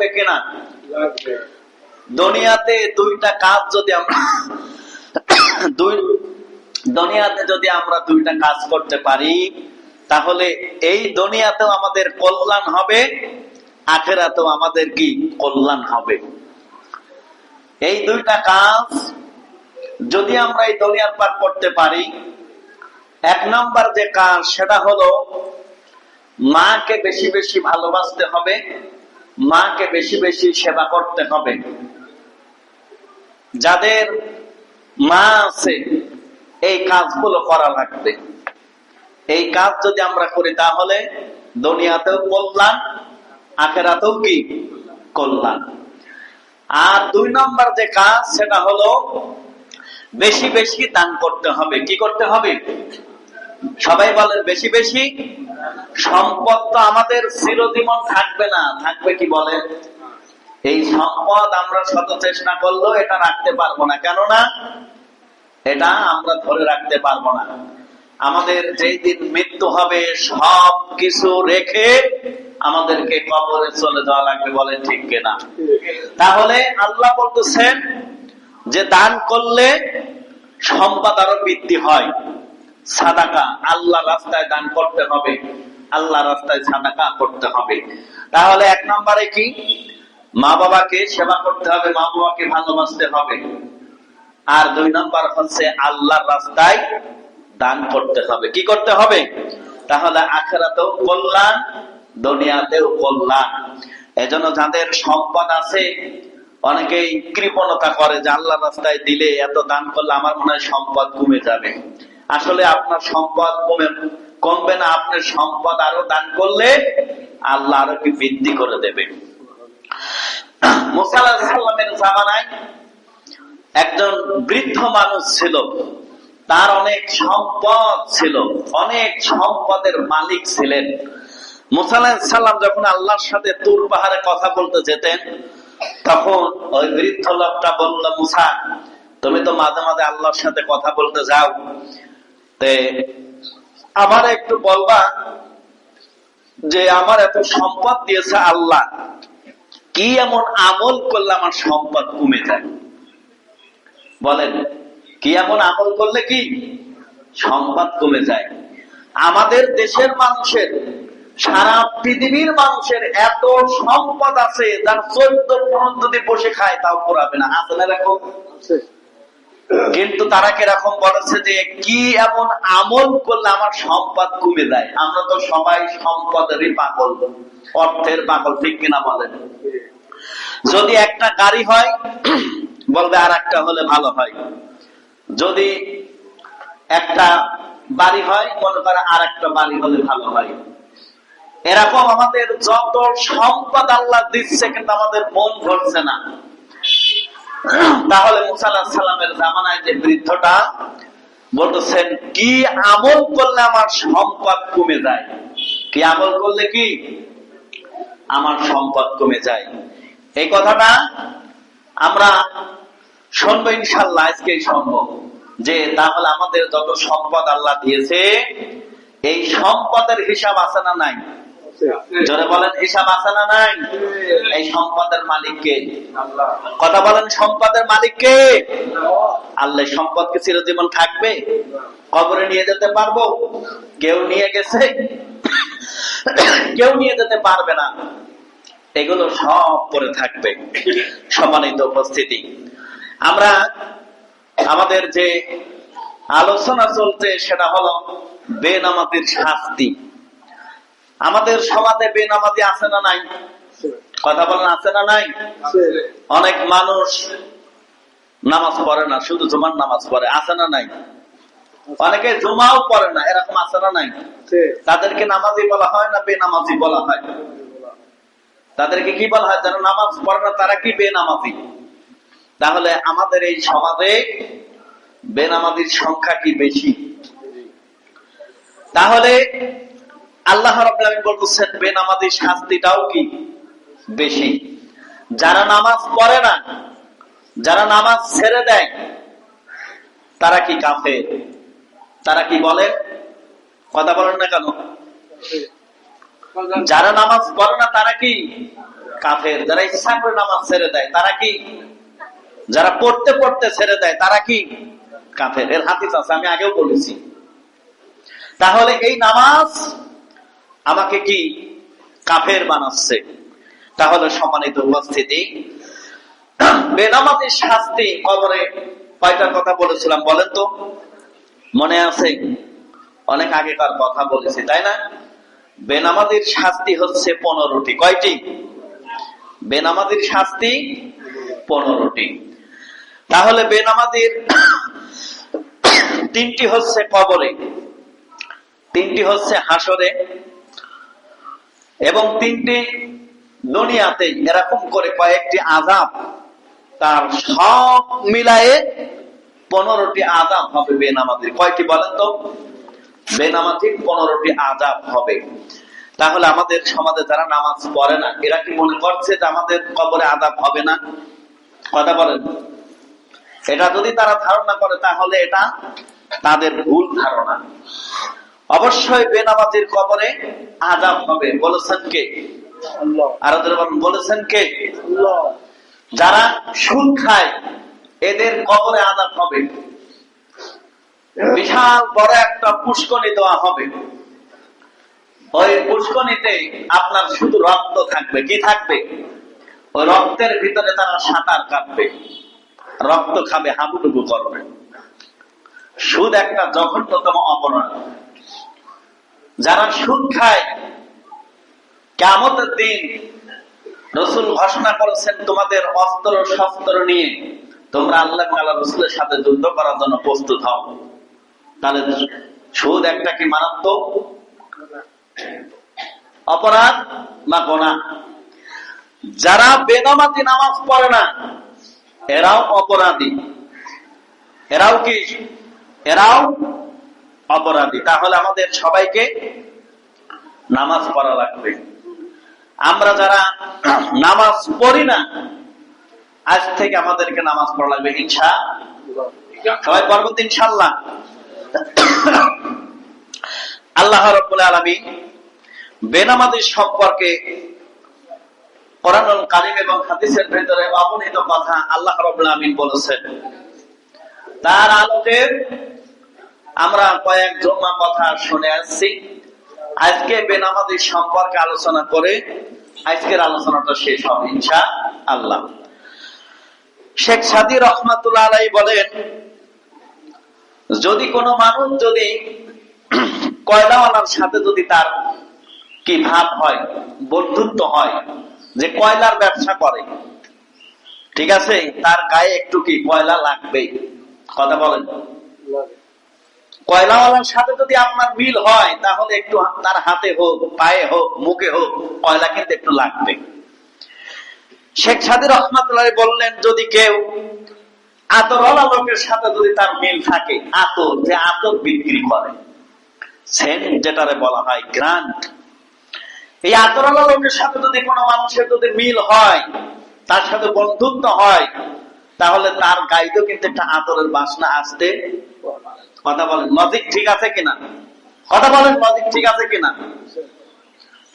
লাগবে কিনা? দুনিয়াতে দুইটা কাজ যদি আমরা দুই দুনিয়াতে যদি আমরা দুইটা কাজ করতে পারি, তাহলে এই দুনিয়াতেও আমাদের কল্যাণ হবে, আখেরাতেও আমাদের কি? কল্যাণ হবে। এই দুইটা কাজ যদি আমরা এই দুনিয়ার পার করতে পারি, এক নাম্বার যে কাজ, সেটা হলো মাকে বেশি বেশি ভালোবাসতে হবে মাকে বেশি বেশি সেবা করতে হবে। যাদের মা আছে, এই কাজগুলো করা লাগবে। এই কাজ যদি আমরা করি তাহলে দুনিয়াতেও কল্যাণ, আখেরাতেও কি? কল্যাণ। আর দুই নম্বর যে কাজ, সেটা হলো বেশি বেশি দান করতে হবে। কি করতে হবে? সবাই বলেন, বেশি বেশি? সম্পদ তো আমাদের চিরজীবন থাকবে না। থাকবে কি বলেন? এই সম্পদ আমরা শত চেষ্টা করলেও এটা রাখতে পারব না। কেননা এটা আমরা ধরে রাখতে পারব না। আমাদের যেই দিন মৃত্যু হবে, সব কিছু রেখে আমাদেরকে কবরে চলে যাওয়া লাগবে বলে ঠিক কিনা তাহলে আল্লাহ বলতেছেন যে দান করলে সম্পদ আরও বৃদ্ধি হয়। সাদাকা, আল্লাহ রাস্তায় দান করতে হবে। আল্লাহ রাস্তায় সাদাকা করতে হবে। তাহলে এক নম্বরে কি? মা বাবাকে সেবা করতে হবে, মা বাবাকে ভালোবাসতে হবে। আর দুই নম্বর হচ্ছে আল্লাহর রাস্তায় দান করতে হবে। কি করতে হবে? তাহলে আখেরাতেও কল্যাণ, দুনিয়াতেও কল্যাণ। এজন্য যাদের সম্পদ আছে, অনেকেই কৃপণতা করে যে আল্লাহ রাস্তায় দিলে এত দান করলে আমার মনে হয় সম্পদ কমে যাবে। আসলে আপনার সম্পদ কমে কমবে না আপনার সম্পদ আরও দান করলে আল্লাহ আরও কি বৃদ্ধি করে দেবে। একজন বৃদ্ধ মানুষ ছিল। তার অনেক সম্পদ ছিল, অনেক সম্পদের মালিক ছিলেন। মুসাল্লাম যখন আল্লাহর সাথে তুর পাহাড়ে কথা বলতে যেতেন, তখন ওই বৃদ্ধ লোকটা বলল, মুসা, তুমি তো মাঝে মাঝে আল্লাহর সাথে কথা বলতে যাও। আমার একটু বলবা যে আমার এত সম্পদ দিয়েছে আল্লাহ, কি এমন আমল করলে আমার সম্পদ কমে যায়? বলেন, কি এমন আমল করলে কি সম্পদ কমে যায়? আমাদের দেশের মানুষের, সারা পৃথিবীর মানুষের এত সম্পদ আছে, যার চোদ্দ পনেরো যদি বসে খায় তাও করাবে না। না এরকম? কিন্তু তারা কীরকম বলেছে যে, কি এমন আমল করলে আমার সম্পদ কমে যায়? আমরা তো সবাই সম্পদেরই পাগল। অর্থের পাগল, ঠিক কিনা বলেন? যদি একটা গাড়ি হয়, বলবে আর একটা হলে ভালো হয়। যদি একটা বাড়ি হয়, মনে করে আর একটা বাড়ি হলে ভালো হয়। এরকম আমাদের যত সম্পদ আল্লাহ দিচ্ছে, কিন্তু আমাদের মন ভরছে না। তাহলে মুসাল্লাহ সাল্লামের জামানায় যে বৃদ্ধটা বলতেছেন কি আমল করলে আমার সম্পদ কমে যায়? কি আমল করলে কি? আমার সম্পদ কমে যায়। এই কথাটা আমরা শুনব ইনশাল্লাহ আজকে সম্ভব যে তাহলে আমাদের যত সম্পদ আল্লাহ দিয়েছে, এই সম্পদের হিসাব আছে না নাই? জোরে বলেন, হিসাব আছে না নাই? এই সম্পদের মালিককে কথা বলেন, সম্পদের মালিককে আল্লাহ সম্পদ কি চিরজীবন থাকবে? কবরে নিয়ে যেতে পারব? কেউ নিয়ে গেছে? কেউ নিয়ে যেতে পারবে না। এগুলো সব পরে থাকবে। সম্মানিত উপস্থিতি। আমরা আমাদের যে আলোচনা চলছে, সেটা হলো বেনামাতির শাস্তি। আমাদের সমাজে বেনামাতি আছে না নাই? কথা বলেন, আছে না নাই? অনেক মানুষ নামাজ পড়ে না, শুধু জুমার নামাজ পড়ে, আছে না নাই? অনেকে জুমাও পড়ে না, এরকম আছে না নাই? তাদেরকে নামাজি বলা হয় না বেনামাজি বলা হয়? তাদেরকে কি বলা হয়? যারা নামাজ পড়ে না, তারা কি বেনামাজি? তাহলে আমাদের এই সমাজে বেনামাজির সংখ্যা কি বেশি? তাহলে আল্লাহ রবাহ বলতেছেন, বেনামাজির শাস্তিটাও কি? বেশি। যারা নামাজ পড়ে না, যারা নামাজ ছেড়ে দেয়, তারা কি কাফে তারা কি বলে? কথা বলেন না কেন? যারা নামাজ পড়ে না, তারা কি? কাফের। যারা ইচ্ছা করে নামাজ ছেড়ে দেয়, তারা কি? যারা পড়তে পড়তে ছেড়ে দেয়, তারা কি? কাফের। এর হাতিস আছে, আমি আগেও বলেছি। তাহলে এই নামাজ আমাকে কি কাফের বানাচ্ছে? তাহলে সম্মানিত উপস্থিতি, বেনামাতির শাস্তি কবরে কয়টার কথা বলেছিলাম বলেন তো? মনে আছে? অনেক আগেকার কথা বলেছি, তাই না? বেনামাদির শাস্তি হচ্ছে পনেরোটি। কয়টি? বেনামাদির শাস্তি পনেরোটি। তাহলে বেনামাদির তিনটি হচ্ছে কবরে, তিনটি হচ্ছে হাসরে এবং তিনটি দুনিয়াতে এরকম করে কয়েকটি আজাব তার সব মিলায়ে পনেরোটি আজাব হবে বেনামাজির। কয়টি বলেন তো? বেনামাজির পনেরোটি আজাব হবে। তাহলে আমাদের সমাজে যারা নামাজ পড়ে না, এরা কি মনে করছে যে আমাদের কবরে আজাব হবে না? কথা বলেন। এটা যদি তারা ধারণা করে, তাহলে এটা তাদের ভুল ধারণা। অবশ্যই বেনামাজির কবরে আজাব হবে। বলেছেন কে? আরও বলেছেন কে? যারা সুদ খায় এদের কবরে আজাব হবে। বিশাল বড় একটা পুষ্কনি দেওয়া হবে। ওই পুষ্কনিতে আপনার শুধু রক্ত থাকবে। কি থাকবে? ওই রক্তের ভিতরে তারা সাঁতার কাটবে। রক্ত খাবে হাবুডুবু করবে। সুদ একটা জঘন্যতম অপরাধ। যারা সুদ খায় কেমতের দিন রসুল ঘোষণা করেছেন, তোমাদের অস্ত্র শস্ত্র নিয়ে তোমরা আল্লাহ রসুলের সাথে যুদ্ধ করার জন্য প্রস্তুত হও। তাহলে সুদ একটা কি মারাত্মক? অপরাধ না গোনা? যারা বেদমাতি নামাজ পড়ে না, এরাও অপরাধী। এরাও কি? এরাও অপরাধী। তাহলে আমাদের সবাইকে নামাজ পড়া লাগবে। আমরা যারা নামাজ পড়ি না, আজ থেকে আমাদেরকে নামাজ পড়া লাগবে, ইনশা সবাই পর্বত ইনশাল্লাহ আল্লাহ রব্বুল আলমী বেনামাদির সম্পর্কে কোরআনুল কালিম এবং হাদিসের ভেতরে অবনীত কথা আল্লাহ রব্বুল আমিন বলেছেন। তার আলোকে আমরা কয়েক জমা কথা শুনে আসছি। আজকে বেনামাদির সম্পর্কে আলোচনা করে আজকের আলোচনাটা শেষ হবে ইনশা আল্লাহ শেখ সাদি রহমাতুল্লাহ আলাই বলেন, যদি কোনো মানুষ যদি কয়লাওয়ালার সাথে যদি তার কি ভাব হয়, বন্ধুত্ব হয়, যে কয়লার ব্যবসা করে, ঠিক আছে, তার গায়ে একটু কি কয়লা লাগবে কথা বলেন। কয়লাওয়ালার সাথে যদি আপনার মিল হয়, তাহলে একটু তার হাতে হোক, পায়ে হোক, মুখে হোক, কয়লা কিন্তু একটু লাগবে। শেখ সাদি রহমাতুল্লাহ বললেন, যদি কেউ আতরওয়ালা লোকের সাথে যদি তার মিল থাকে, আতর, যে আতর বিক্রি করে সেন্ট যেটারে বলা হয় গ্রান্ট, এই আতরওয়ালা লোকের সাথে যদি কোনো মানুষের যদি মিল হয়, তার সাথে বন্ধুত্ব হয়, তাহলে তার গাইতেও কিন্তু একটা আতরের বাসনা আসতে কথা বলেন লজিক ঠিক আছে কিনা? কথা বলেন লজিক ঠিক আছে কিনা?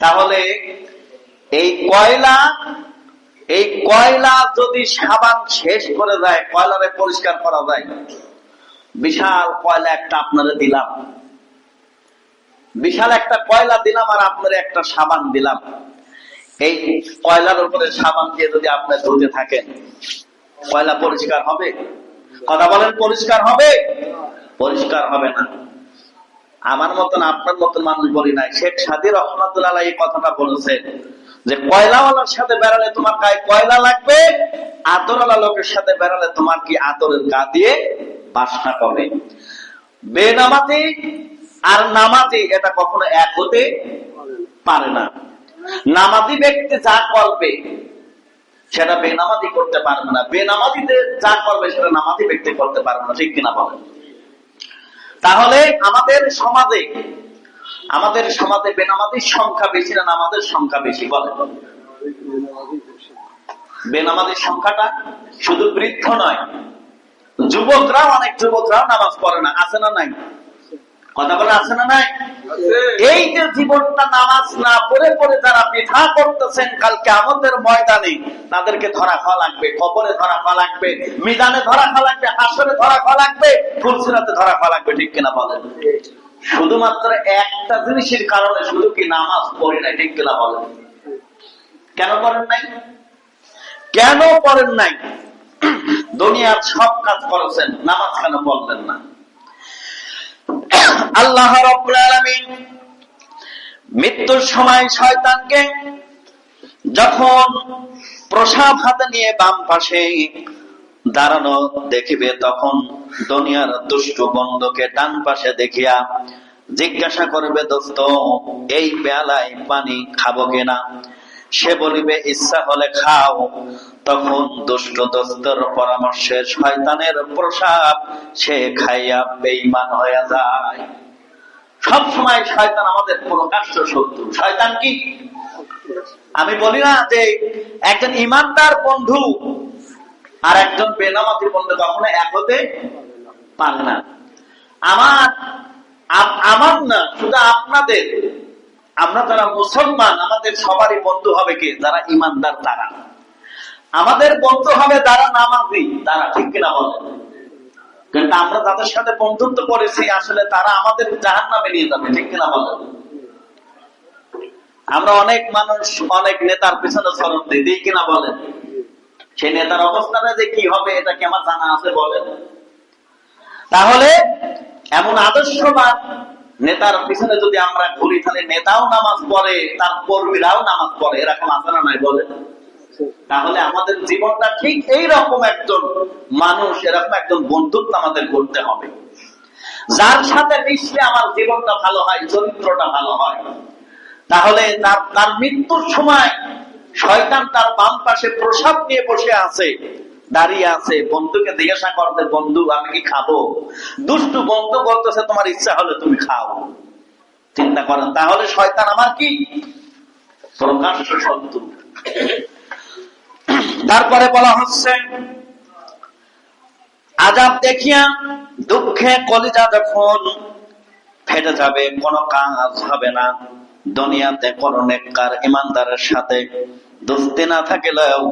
তাহলে এই কয়লা এই কয়লা যদি সাবান শেষ করে দেয়, কয়লারে পরিষ্কার করা যায়? বিশাল কয়লা একটা আপনারে দিলাম। বিশাল একটা কয়লা দিলাম আর আপনার একটা সাবান দিলাম। এই কয়লার উপরে সাবান দিয়ে যদি আপনি ধুতে থাকেন, কয়লা পরিষ্কার হবে? কথা বলেন, পরিষ্কার হবে? পরিষ্কার হবে না। আমার মতন, আপনার মতন মানুষ বলি নাই। শেখ সাদি রহমতুল্লাহ এই কথাটা বলেছে যে, কয়লাওয়ালার সাথে বেড়ালে তোমার গায়ে কয়লা লাগবে? আতরওয়ালা লোকের সাথে বেড়ালে তোমার কি আতরের গা দিয়ে বাসনা কবে বেনামাতি আর নামাজি, এটা কখনো এক হতে পারে না। নামাজি ব্যক্তি যা করবে সেটা বেনামাজি করতে পারবে না। বেনামাজিতে যা করবে সেটা নামাজি ব্যক্তি করতে পারবে না, ঠিক কিনা বলেন? তাহলে আমাদের সমাজে আমাদের সমাজে বেনামাজির সংখ্যা বেশি না নামাজের সংখ্যা বেশি? বলে বেনামাজির সংখ্যাটা শুধু বৃদ্ধ নয়, যুবকরাও, অনেক যুবকরাও নামাজ পড়ে না, আছে না নাই? কথা বলে আছে না নাই? এই যে জীবনটা নামাজ না পড়ে পড়ে যারা পিঠা করতেছেন কালকে আমাদের ময়দানে তাদেরকে ধরা খাওয়া লাগবে, কবরে ধরা খাওয়া লাগবে মিদানে ধরা খাওয়া লাগবে, হাসরে ধরা খাওয়া লাগবে ফুলসিরাতে ধরা খাওয়া লাগবে, ঠিক কিনা বলেন? শুধুমাত্র একটা জিনিসের কারণে শুধু কি নামাজ পড়ে না ঠিক কিনা বলেন? কেন করেন নাই? কেন করেন নাই? দুনিয়ার সব কাজ করেছেন, নামাজ কেন পড়লেন না? আল্লাহ মৃত্যুর সময় শয়তানকে যখন প্রসাব হাতে নিয়ে বাম পাশে দাঁড়ানো দেখিবে, তখন দুনিয়ার দুষ্ট বন্ধকে ডান পাশে দেখিয়া জিজ্ঞাসা করবে, দোস্ত, এই বেলায় পানি খাব কিনা? সে বলিবে, ইচ্ছা হলে খাও। তখন দুষ্ট দোস্তর পরামর্শে শয়তানের প্রসাব সে খাইয়া বেইমান হয়ে যায়। শয়তান আমাদের প্রকাশ্য শত্রু। শয়তান কি? আমি বলি না যে একজন ইমানদার বন্ধু আর একজন বেনামাতি বন্ধু কখনো এক হতে না। আমার আমার না, শুধু আপনাদের আমরা যারা মুসলমান, আমাদের সবারই বন্ধু হবে কে? যারা ইমানদার, তারা। আমাদের বন্ধু হবে যারা নামাজি, তারা ঠিক কিনা বলেন? কিন্তু আমরা তাদের সাথে বন্ধুত্ব করেছি, আসলে তারা আমাদের জাহান নামে নিয়ে যাবে, ঠিক কিনা বলেন? আমরা অনেক মানুষ, অনেক নেতার পিছনে স্মরণ দিই দিই কিনা বলেন? সেই নেতার অবস্থানে যে কি হবে, এটা কি আমার জানা আছে বলেন? তাহলে, এমন আদর্শবান নেতার পিছনে যদি আমরা ঘুরি, তাহলে নেতাও নামাজ পড়ে, তার কর্মীরাও নামাজ পড়ে। এরকম না নাই বলেন তাহলে আমাদের জীবনটা ঠিক এই রকম একজন মানুষ, এরকম একজন বন্ধুত্ব আমাদের করতে হবে। যার সাথে মিশলে আমার জীবনটা ভালো হয়, চরিত্রটা ভালো হয়। তাহলে তার তার মৃত্যুর সময় শয়তান তার বাম পাশে প্রসাদ নিয়ে বসে আছে। দাঁড়িয়ে আছে, বন্ধুকে জিজ্ঞাসা করতে বন্ধু, আমি কি খাব? দুষ্টু বন্ধু বলতেছে, তোমার ইচ্ছা হলে তুমি খাও। চিন্তা করেন, তাহলে শয়তান আমার কি? প্রকাশ্য শত্রু। তারপরে বলা হচ্ছে, আজাব দেখিয়া দুঃখে কলিজা যখন ফেটে যাবে, কোনো কাজ হবে না। দুনিয়াতে কোন নেককার ইমানদারের সাথে দোস্তি না থাকিলেও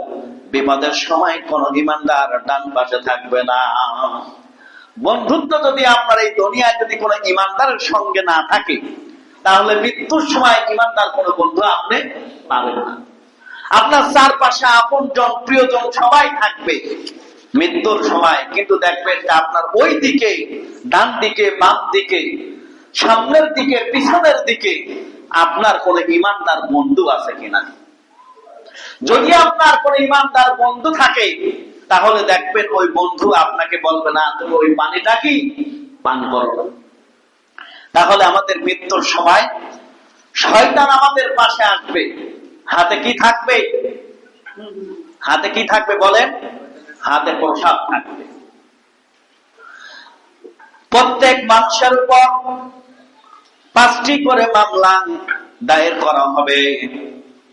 বিপদের সময় কোন ইমানদার ডান পাশে থাকবে না। বন্ধুত্ব যদি আপনার এই দুনিয়ায় যদি কোনো ইমানদারের সঙ্গে না থাকে, তাহলে মৃত্যুর সময় ইমানদার কোনো বন্ধু আপনি পাবেন না। আপনার চারপাশে আপন জন প্রিয়জন সবাই থাকবে মৃত্যুর সময়। কিন্তু দেখবেন যে আপনার ওই দিকে, ডান দিকে, বাম দিকে, সামনের দিকে, পিছনের দিকে আপনার কোন ইমানদার বন্ধু আছে কিনা? যদি আপনার কোন ইমানদার বন্ধু থাকে, তাহলে দেখবেন ওই বন্ধু আপনাকে বলবে, না তুমি ওই পানিটা কি? পান করো তাহলে আমাদের মৃত্যুর সময় শয়তান আমাদের পাশে আসবে। হাতে কি থাকবে? হাতে কি থাকবে বলেন? হাতে প্রসাদ থাকবে। প্রত্যেক মানুষের উপর পাঁচটি করে মামলা দায়ের করা হবে।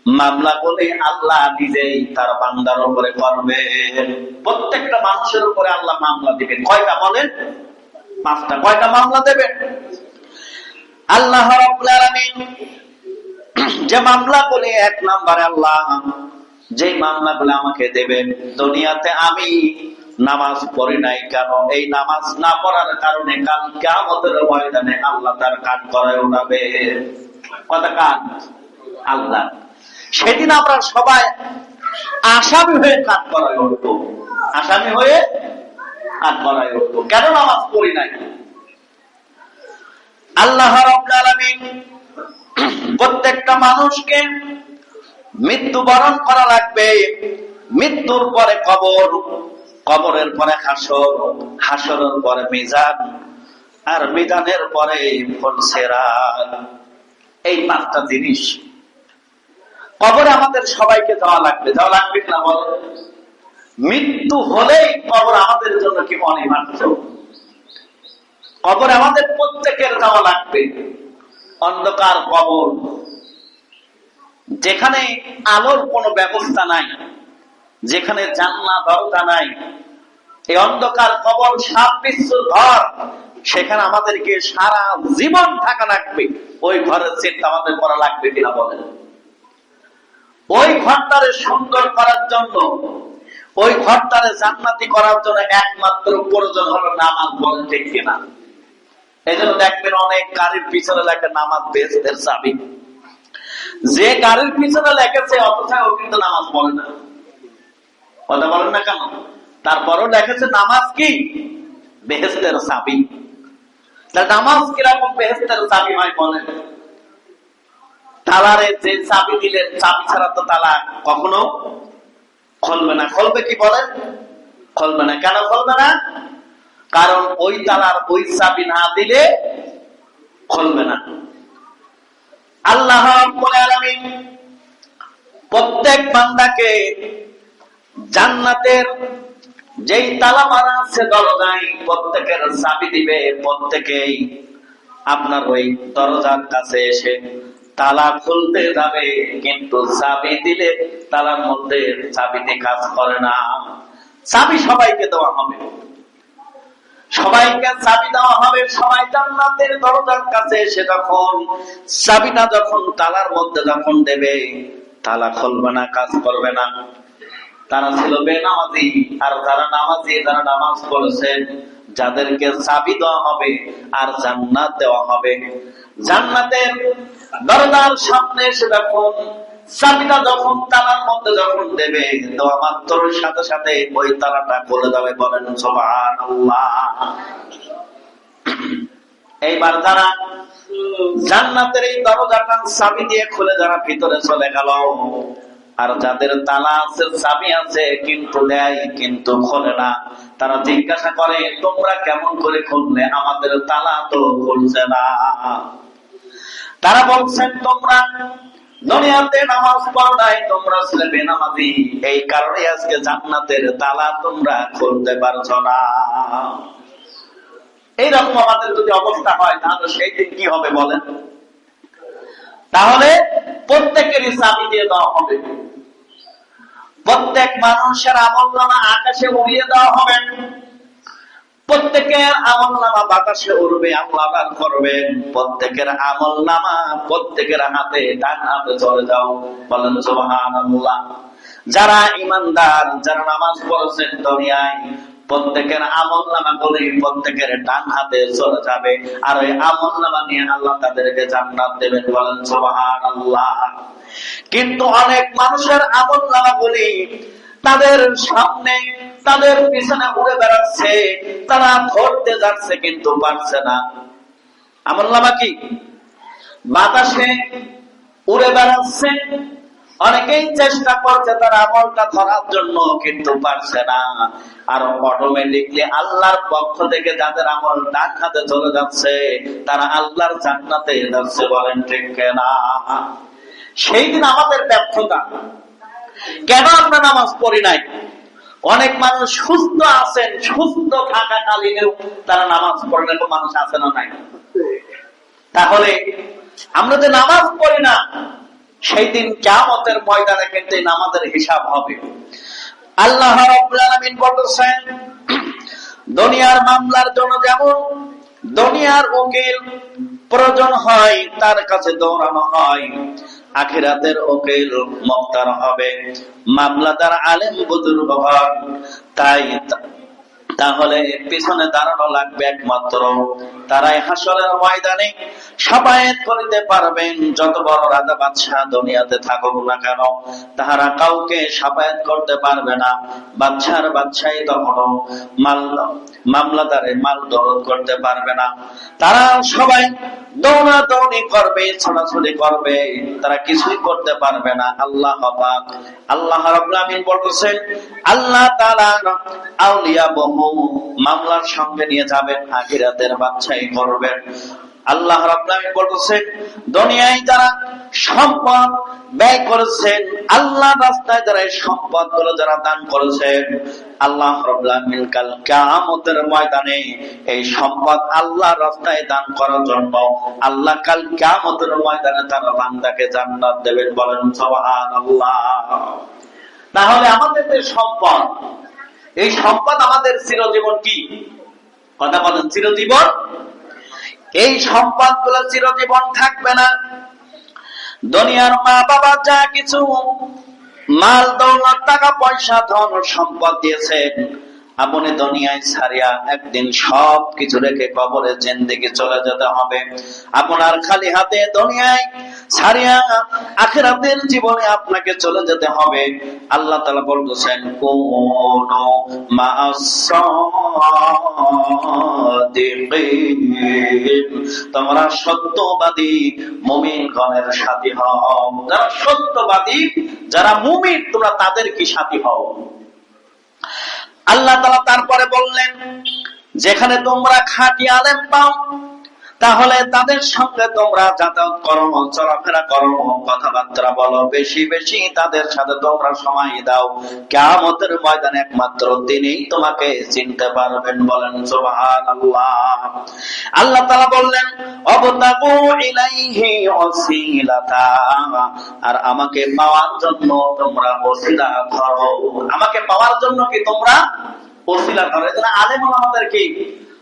মামলা বলে আল্লাহ নিজেই তার বান্দার উপরে করবে। প্রত্যেকটা মানুষের উপরে আল্লাহ মামলা দিবেন। কয়টা বলেন? পাঁচটা। কয়টা মামলা দেবেন আল্লাহ যে মামলা বলে এক নাম্বারে আল্লাহ যে মামলা গুলো আমাকে দেবেন, দুনিয়াতে আমি নামাজ পড়ি নাই কেন? এই নামাজ না পড়ার কারণে কাল কেমতের ময়দানে আল্লাহ তার কান করায় উঠাবে। কথা কান? আল্লাহ। সেদিন আমরা সবাই আসামি হয়ে কাজ করায় উঠবো। আসামি হয়ে কাজ করায় উঠবো। কেন নামাজ পড়ি নাই? আল্লাহ আলামিন প্রত্যেকটা মানুষকে মৃত্যুবরণ করা লাগবে। মৃত্যুর পরে কবর, কবরের পরে হাসর, হাসরের পরে মিজান, আর মিজানের পরে এই পাঁচটা জিনিস কবরে আমাদের সবাইকে যাওয়া লাগবে। যাওয়া লাগবে না বল? মৃত্যু হলেই কবর আমাদের জন্য কি অনিবার্য? কবর আমাদের প্রত্যেকের যাওয়া লাগবে। অন্ধকার কবর। যেখানে আলোর কোনো ব্যবস্থা নাই, যেখানে জানলা, দরজা নাই, এই অন্ধকার কবর সাপ বিশ্বর ঘর, সেখানে আমাদেরকে সারা জীবন থাকা লাগবে। ওই ঘরের চিন্তা আমাদের করা লাগবে কিনা বলেন? ওই ঘরটারে সুন্দর করার জন্য, ওই ঘরটারে জান্নাতি করার জন্য একমাত্র প্রয়োজন হলো নামাজ বলেন ঠিক কিনা। এই জন্য দেখবেন অনেক গাড়ির পিছনে লেখে নামাজ বেসদের চাবি। যে গাড়ির পিছনে লেখেছে, অথচ ও কিন্তু নামাজ পড়ে না। কথা বলেন না কেন? তারপরও লেখেছে, নামাজ কি? বেহেস্তের চাবি। নামাজ কীরকম বেহেস্তের চাবি হয় বলেন? তালারে যে চাবি দিলেন, চাবি ছাড়া তো তালা কখনো খুলবে না। খুলবে কি বলেন? খুলবে না। কেন খুলবে না? কারণ ওই তালার ওই চাবি না দিলে খুলবে না। আল্লাহ প্রত্যেক বান্দাকে জান্নাতের যেই তালা মারা আছে দরজায় প্রত্যেকের চাবি দিবে, প্রত্যেকেই আপনার ওই দরজার কাছে এসে তালা খুলতে যাবে, কিন্তু চাবি দিলে তালার মধ্যে চাবিতে কাজ করে না। চাবি সবাইকে দেওয়া হবে। সবাইকে চাবি দেওয়া হবে, সবাই জান্নাতের দরজার কাছে এসে যখন চাবিটা যখন তালার মধ্যে যখন দেবে, তালা খুলবে না, কাজ করবে না। তারা ছিল বেনামাজি, আর যারা নামাজি যারা নামাজ পড়েছেন যাদেরকে চাবি দেওয়া হবে আর জান্নাত দেওয়া হবে। জান্নাতের দরজার সামনে এসে সোবান এইবার যারা জান্নাতের এই দরজাটা চাবি দিয়ে খুলে যারা ভিতরে চলে গেল। আর যাদের তালা আছে, চাবি আছে, কিন্তু দেয় কিন্তু খোলে না। তারা জিজ্ঞাসা করে, তোমরা কেমন করে খুললে? আমাদের তালা তো খুলছে না। তারা বলছেন, তোমরা বেনামাজি। এই কারণে আজকে তালা তোমরা খুলতে পারছ না। এইরকম আমাদের যদি অবস্থা হয়, তাহলে সেই দিন কি হবে বলেন? তাহলে প্রত্যেকেরই চাবি দিয়ে দেওয়া হবে। প্রত্যেক মানুষের আমল নামা আকাশে উড়িয়ে দেওয়া হবে। প্রত্যেকের আমল নামা বাতাসে উড়বে আমলাদান করবেন প্রত্যেকের আমল নামা প্রত্যেকের হাতে, ডান হাতে চলে যাও। বলেন সোহান যারা ইমানদার, যারা নামাজ পড়েছেন দুনিয়ায় প্রত্যেকের আমল নামা বলে প্রত্যেকের ডান হাতে চলে যাবে। আর ওই আমল নামা নিয়ে আল্লাহ তাদেরকে জান্নাত দেবেন বলেন সোহান আল্লাহ কিন্তু অনেক মানুষের আমল নামা বলি তাদের সামনে, তাদের পিছনে উড়ে বেড়াচ্ছে, তারা ধরতে যাচ্ছে কিন্তু পারছে না। আমল নামা কি? বাতাসে উড়ে বেড়াচ্ছে অনেকেই চেষ্টা করছে তার আমলটা ধরার জন্য, কিন্তু পারছে না। আর অটোমেটিকলি আল্লাহর পক্ষ থেকে যাদের আমল ডাক হাতে চলে যাচ্ছে, তারা আল্লাহর জান্নাতে যাচ্ছে বলেন ঠিক না সেই দিন আমাদের ব্যর্থতা। কেন আমরা নামাজ পড়ি নাই? অনেক মানুষ সুস্থ আছেন, সুস্থ থাকাকালীনেও তারা নামাজ এরকম মানুষ আছে না নাই? তাহলে আমরা যে নামাজ পড়ি না সেই দিন কেমতের ময়দানে কিন্তু নামাজের হিসাব হবে। আল্লাহ বলছেন দুনিয়ার মামলার জন্য যেমন দুনিয়ার উকিল প্রয়োজন হয়, তার কাছে দৌড়ানো হয়, আখিরাতের ওকিল মক্তার হবে। মামলাদার আলেম বুজুর্গ তাই তাহলে পিছনে দাঁড়ানো লাগবে একমাত্র। তারাই হাসলের ময়দানে সাবায়ত করিতে পারবেন। যত বড় রাজা বাদশাহ দুনিয়াতে থাকুক না কেন, তাহারা কাউকে সাবায়ত করতে পারবে না। বাদশার বাদশাহী তখনও মাল, মামলাদারে মাল দরদ করতে পারবে না। তারা সবাই দৌড়া দৌড়ি করবে, ছোটাছুটি করবে। তারা কিছুই করতে পারবে না। আল্লাহ আল্লাহ রাব্বুল বলতেছেন, আল্লাহ তাআলা আউলিয়া বহু মামলার সঙ্গে নিয়ে যাবেন, আখিরাতের বাচ্চাই করবেন আল্লাহ বলতেছেন, দুনিয়ায় যারা সম্পদ ব্যয় করেছেন আল্লাহ রাস্তায় যারা সম্পদগুলো যারা দান করেছেন, আল্লাহ কাল কেমতের ময়দানে এই সম্পদ আল্লাহ রাস্তায় দান করার জন্য, আল্লাহ কাল কেমতের ময়দানে তারা বান্দাকে জান্নাত দেবেন বলেন সবান আল্লাহ তাহলে আমাদের যে সম্পদ এই সম্পদ আমাদের চিরজীবন কি? কথা বলেন, চিরজীবন? এই সম্পদগুলো চিরজীবন থাকবে না। দুনিয়ার মা বাবা যা কিছু, মাল, দৌলত টাকা পয়সা ধন, সম্পদ দিয়েছেন। আপনি দুনিয়ায় ছাড়িয়া একদিন সব কিছু রেখে কবরে জিন্দিগি চলে যেতে হবে। আপনার খালি হাতে দুনিয়ায় ছাড়িয়া আখেরাতের জীবনে আপনাকে চলে যেতে হবে। আল্লাহ তালা বলতেছেন, কোন তোমরা সত্যবাদী মুমিন গণের সাথী হও। যারা সত্যবাদী, যারা মুমিন, তোমরা তাদের কি সাথী হও। আল্লাহ তালা তারপরে বললেন যেখানে তোমরা খাঁটি আলেম পাও তাহলে তাদের সঙ্গে তোমরা যাতায়াত করো, চলাফেরা করো, কথাবার্তা বলো। বেশি বেশি তাদের সাথে তোমরা সময় দাও। কেমতের ময়দানে একমাত্র তিনিই তোমাকে চিনতে পারবেন বলেন সোহান আল্লাহ আল্লাহ তালা বললেন অবতাবু ইলাইহি অসিলাতা আর আমাকে পাওয়ার জন্য তোমরা ওসিলা ধরো। আমাকে পাওয়ার জন্য কি তোমরা ওসিলা ধরো? এজন্য আলেম আমাদের কি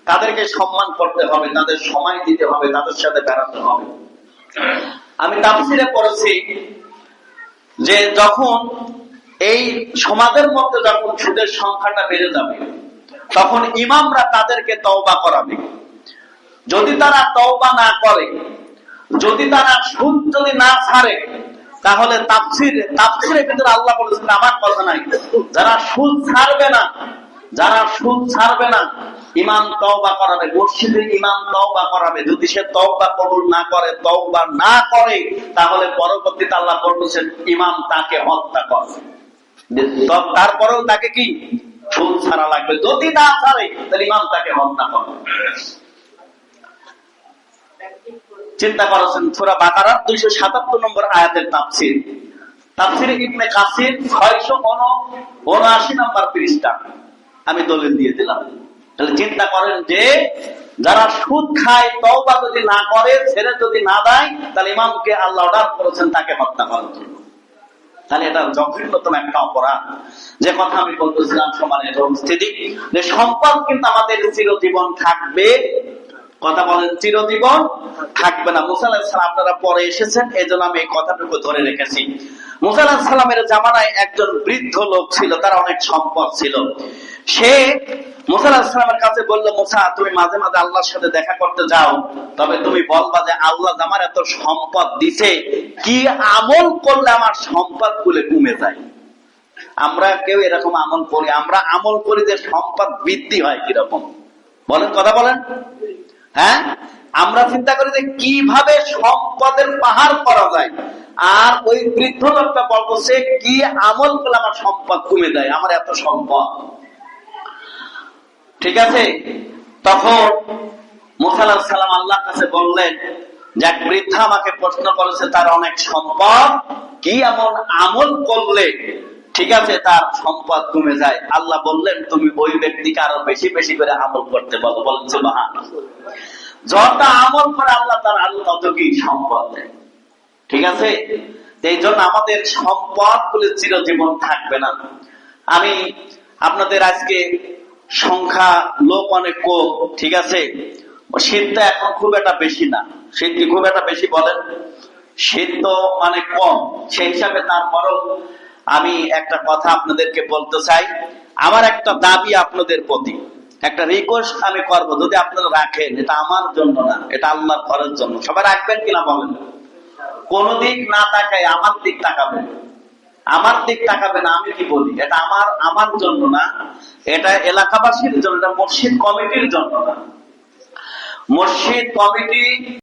তাদেরকে সম্মান করতে হবে, তাদের সময় দিতে হবে, তাদের সাথে বেড়াতে হবে। আমি তাফসিরে পড়েছি যে যখন এই সমাজের মধ্যে যখন সুদের সংখ্যাটা বেড়ে যাবে, তখন ইমামরা তাদেরকে তওবা করাবে। যদি তারা তওবা না করে, যদি তারা সুদ যদি না ছাড়ে, তাহলে তাফসির তাফসিরের ভিতরে আল্লাহ বলেছেন, আমার কথা নাই। যারা সুদ ছাড়বে না যারা সুদ ছাড়বে না ইমাম তওবা করাবে। মসজিদে ইমাম তওবা করাবে। যদি সে তওবা কবুল না করে, তওবা না করে, তাহলে পরবর্তীতে আল্লাহ বলছেন ইমাম তাকে হত্যা করে। তারপরেও তাকে কি? সুদ ছাড়া লাগবে। যদি না ছাড়ে, তাহলে ইমাম তাকে হত্যা করে। চিন্তা করেছেন, সুরা বাকারার দুইশো সাতাত্তর নম্বর আয়াতের তাফসির। তাফসির ইবনে কাসির ছয়শো উনআশি নম্বর পৃষ্ঠা। আমি দলিল দিয়ে দিলাম। তাহলে চিন্তা করেন যে, যারা সুদ খায়, তওবা যদি না করে, ছেড়ে যদি না দেয়, তাহলে ইমামকে আল্লাহ অর্ডার করেছেন, তাকে হত্যা করার জন্য। তাহলে এটা জঘন্যতম একটা অপরাধ। যে কথা আমি বলতেছিলাম সমানের স্থিতি যে সম্পদ কিন্তু আমাদের চিরজীবন থাকবে কথা বলেন চিরজীবন থাকবে না। মুসা আলাহিসাম আপনারা পরে এসেছেন এই জন্য আমি এই কথাটুকু ধরে রেখেছি। মুসা আলাহিসাল্লামের জামানায় একজন বৃদ্ধ লোক ছিল, তার অনেক সম্পদ ছিল। সে মুসা আলাহিসামের কাছে বলল, মুসা, তুমি মাঝে মাঝে আল্লাহর সাথে দেখা করতে যাও, তবে তুমি বলবা যে আল্লাহ আমার এত সম্পদ দিছে, কি আমল করলে আমার সম্পদগুলো কমে যায়? আমরা কেউ এরকম আমল করি, আমরা আমল করি যে সম্পদ বৃদ্ধি হয় কীরকম। বলেন, কথা বলেন। হ্যাঁ? আমরা চিন্তা করি যে কীভাবে সম্পদের পাহাড় করা যায়? আর ওই বৃদ্ধ লোকটা বলছে কি আমল করলে আমার সম্পদ কমে দেয় আমার এত সম্পদ। ঠিক আছে? তখন মুসাল্লাহ সাল্লাম আল্লাহ কাছে বললেন যে এক বৃদ্ধা আমাকে প্রশ্ন করেছে, তার অনেক সম্পদ, কি এমন আমল করলে ঠিক আছে, তার সম্পদ কমে যায়। আল্লাহ বললেন, তুমি ওই ব্যক্তিকে আরও বেশি বেশি করে আমল করতে বলো বলছে মহান যত আমল করে আল্লাহ তার আরও তত কি সম্পদ দেয়। ঠিক আছে? এই জন্য আমাদের সম্পদ বলে চিরজীবন থাকবে না। আমি আপনাদের আজকে সংখ্যা, লোক অনেক কম, ঠিক আছে? শীতটা এখন খুব একটা বেশি না। শীত কি খুব একটা বেশি বলেন? শীত তো মানে কম। সেই হিসাবে তারপরও আমি একটা কথা আপনাদেরকে বলতে চাই। আমার একটা দাবি আপনাদের প্রতি। একটা রিকোয়েস্ট আমি করব, যদি আপনারা রাখেন, এটা আমার জন্য না, এটা আল্লাহর ঘরের জন্য। সবাই রাখবেন কিনা বলেন? কোন দিক না তাকায় আমার দিক তাকাবেন। আমার দিক তাকাবে না আমি কি বলি? এটা আমার আমার জন্য না। এটা এলাকাবাসীর জন্য, এটা মসজিদ কমিটির জন্য না। মসজিদ কমিটি